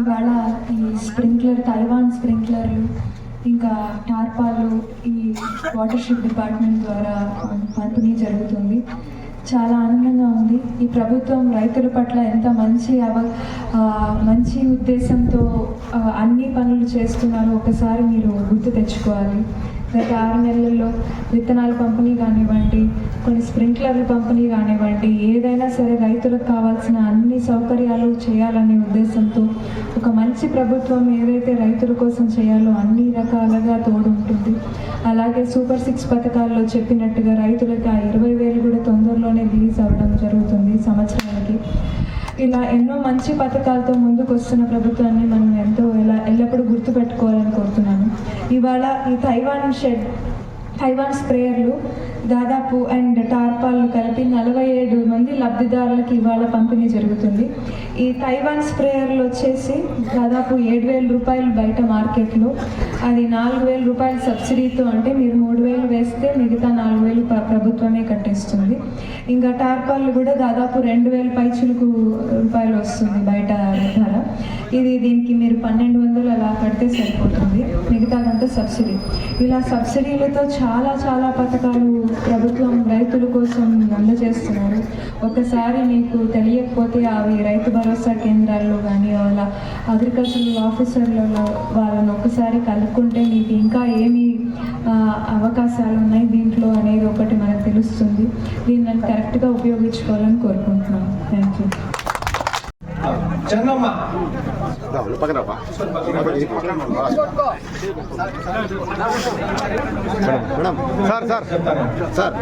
ఇవాళ ఈ sprinkler Taiwan స్ప్రింక్లర్లు ఇంకా టార్పాలు ఈ వాటర్షిప్ డిపార్ట్మెంట్ ద్వారా పంపిణీ జరుగుతుంది. చాలా ఆనందంగా ఉంది. ఈ ప్రభుత్వం రైతుల పట్ల ఎంత మంచి అవ మంచి ఉద్దేశంతో అన్ని పనులు చేస్తున్నారో ఒకసారి మీరు గుర్తు తెచ్చుకోవాలి. గత ఆరు నెలల్లో విత్తనాలు పంపిణీ కానివ్వండి స్ప్రింక్లర్ల పంపిణీ కానివ్వండి ఏదైనా సరే రైతులకు కావాల్సిన అన్ని సౌకర్యాలు చేయాలనే ఉద్దేశంతో ఒక మంచి ప్రభుత్వం ఏదైతే రైతుల కోసం చేయాలో అన్ని రకాలుగా తోడుంటుంది అలాగే సూపర్ సిక్స్ పథకాల్లో చెప్పినట్టుగా రైతులకు ఆ ఇరవై వేలు కూడా తొందరలోనే రిలీజ్ అవ్వడం జరుగుతుంది సంవత్సరానికి. ఇలా ఎన్నో మంచి పథకాలతో ముందుకు వస్తున్న ప్రభుత్వాన్ని మనం ఎంతో ఎలా ఎల్లప్పుడూ గుర్తుపెట్టుకోవాలని కోరుతున్నాను. ఇవాళ ఈ తైవాన్ షెడ్ తైవాన్ స్ప్రేయర్లు దాదాపు అండ్ టార్పాలు కలిపి నలభై ఏడు మంది లబ్ధిదారులకు ఇవాళ పంపిణీ జరుగుతుంది. ఈ తైవాన్ స్ప్రేయర్లు వచ్చేసి దాదాపు ఏడు వేల రూపాయలు బయట మార్కెట్లో అది నాలుగు వేల రూపాయల సబ్సిడీతో అంటే మీరు మూడు వేలు వేస్తే మిగతా నాలుగు వేలు ప్రభుత్వమే కట్టేస్తుంది. ఇంకా టార్పాలు కూడా దాదాపు రెండు వేల పైచులకు రూపాయలు వస్తుంది బయట ఇది దీనికి మీరు పన్నెండు వందలు అలా కడితే సరిపోతుంది. మిగతాదంతా సబ్సిడీ. ఇలా సబ్సిడీలతో చాలా చాలా పథకాలు ప్రభుత్వం రైతుల కోసం అందజేస్తున్నారు. ఒకసారి మీకు తెలియకపోతే అవి రైతు భరోసా కేంద్రాల్లో కానీ వాళ్ళ అగ్రికల్చర్ ఆఫీసర్లలో వాళ్ళని ఒకసారి కలుపుకుంటే మీకు ఇంకా ఏమి అవకాశాలు ఉన్నాయి దీంట్లో అనేది ఒకటి మనకు తెలుస్తుంది. దీన్ని కరెక్ట్గా ఉపయోగించుకోవాలని కోరుకుంటున్నాను Chennamma Nah, lupa kenapa? Madam, sir,